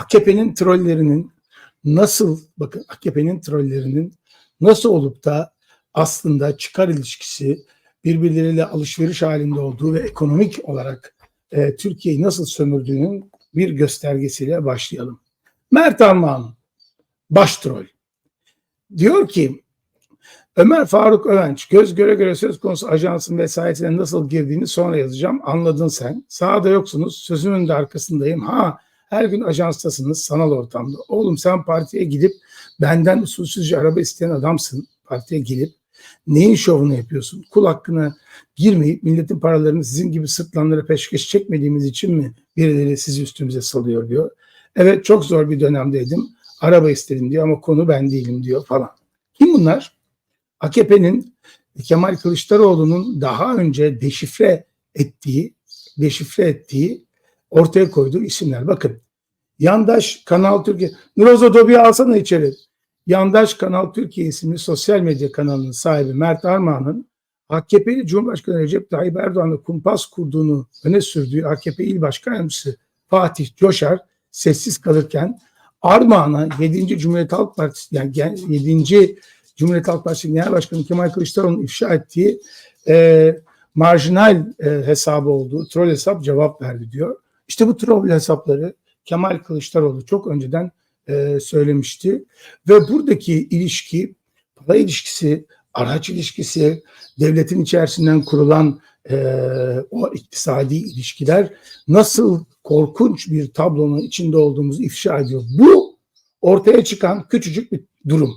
AKP'nin trollerinin nasıl bakın AKP'nin trollerinin nasıl olup da aslında çıkar ilişkisi birbirleriyle alışveriş halinde olduğu ve ekonomik olarak e, Türkiye'yi nasıl sömürdüğünün bir göstergesiyle başlayalım. Mert Armağan baş troll diyor ki Ömer Faruk Övenç göz göre göre söz konusu ajansın vesayetine nasıl girdiğini sonra yazacağım. Anladın sen. Sağda yoksunuz. Sözümün de arkasındayım. Ha her gün ajanstasınız sanal ortamda. Oğlum sen partiye gidip benden usulsüzce araba isteyen adamsın. Partiye gelip neyin şovunu yapıyorsun? Kul hakkına girmeyip milletin paralarını sizin gibi sırtlanlara peşkeş çekmediğimiz için mi birileri sizi üstümüze salıyor diyor. Evet çok zor bir dönemdeydim. Araba istedim diyor ama konu ben değilim diyor falan. Kim bunlar? AKP'nin Kemal Kılıçdaroğlu'nun daha önce deşifre ettiği, deşifre ettiği ortaya koyduğu isimler. Bakın Yandaş Kanal Türkiye, Nurozo Dobi'yi alsana içeri. Yandaş Kanal Türkiye isimli sosyal medya kanalının sahibi Mert Armağan'ın AKP'li Cumhurbaşkanı Recep Tayyip Erdoğan'la kumpas kurduğunu öne sürdüğü AKP İl Başkan Yardımcısı Fatih Coşar sessiz kalırken Armağan'a 7. Cumhuriyet Halk Partisi yani 7. Cumhuriyet Halk Partisi Genel Başkanı Kemal Kılıçdaroğlu'nun ifşa ettiği e, marjinal e, hesabı olduğu troll hesap cevap verdi diyor. İşte bu troll hesapları Kemal Kılıçdaroğlu çok önceden e, söylemişti ve buradaki ilişki, para ilişkisi, araç ilişkisi, devletin içerisinden kurulan e, o iktisadi ilişkiler nasıl korkunç bir tablonun içinde olduğumuzu ifşa ediyor. Bu ortaya çıkan küçücük bir durum.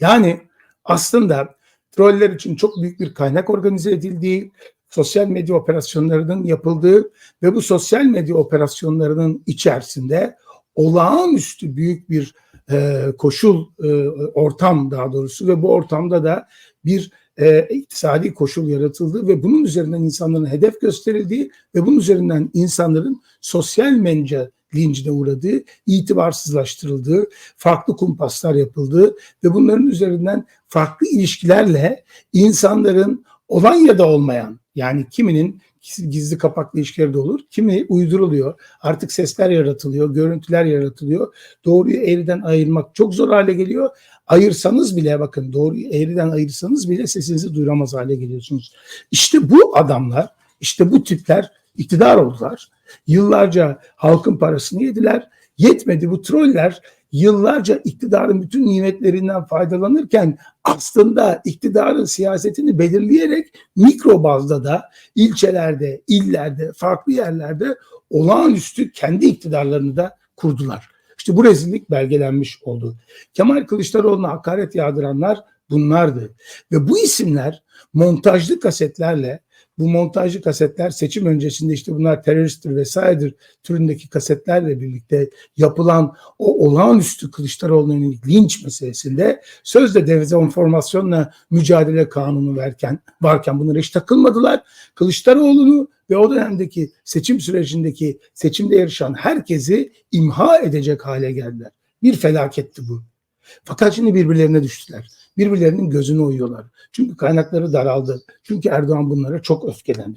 Yani aslında troller için çok büyük bir kaynak organize edildiği, sosyal medya operasyonlarının yapıldığı ve bu sosyal medya operasyonlarının içerisinde olağanüstü büyük bir e, koşul, e, ortam daha doğrusu ve bu ortamda da bir e, iktisadi koşul yaratıldı ve bunun üzerinden insanların hedef gösterildiği ve bunun üzerinden insanların sosyal medya lincine uğradığı, itibarsızlaştırıldığı, farklı kumpaslar yapıldığı ve bunların üzerinden farklı ilişkilerle insanların olan ya da olmayan yani kiminin gizli kapaklı ilişkileri de olur. Kimi uyduruluyor. Artık sesler yaratılıyor, görüntüler yaratılıyor. Doğruyu eğriden ayırmak çok zor hale geliyor. Ayırsanız bile bakın doğruyu eğriden ayırsanız bile sesinizi duyuramaz hale geliyorsunuz. İşte bu adamlar, işte bu tipler iktidar oldular. Yıllarca halkın parasını yediler. Yetmedi bu troller yıllarca iktidarın bütün nimetlerinden faydalanırken aslında iktidarın siyasetini belirleyerek mikro bazda da ilçelerde, illerde, farklı yerlerde olağanüstü kendi iktidarlarını da kurdular. İşte bu rezillik belgelenmiş oldu. Kemal Kılıçdaroğlu'na hakaret yağdıranlar bunlardı. Ve bu isimler montajlı kasetlerle bu montajlı kasetler seçim öncesinde işte bunlar teröristtir vesairedir türündeki kasetlerle birlikte yapılan o olağanüstü Kılıçdaroğlu'na linç meselesinde sözde dezenformasyonla mücadele kanunu verken varken bunlara hiç takılmadılar. Kılıçdaroğlu'nu ve o dönemdeki seçim sürecindeki seçimde yarışan herkesi imha edecek hale geldiler. Bir felaketti bu. Fakat şimdi birbirlerine düştüler birbirlerinin gözüne uyuyorlar. Çünkü kaynakları daraldı. Çünkü Erdoğan bunlara çok öfkelendi.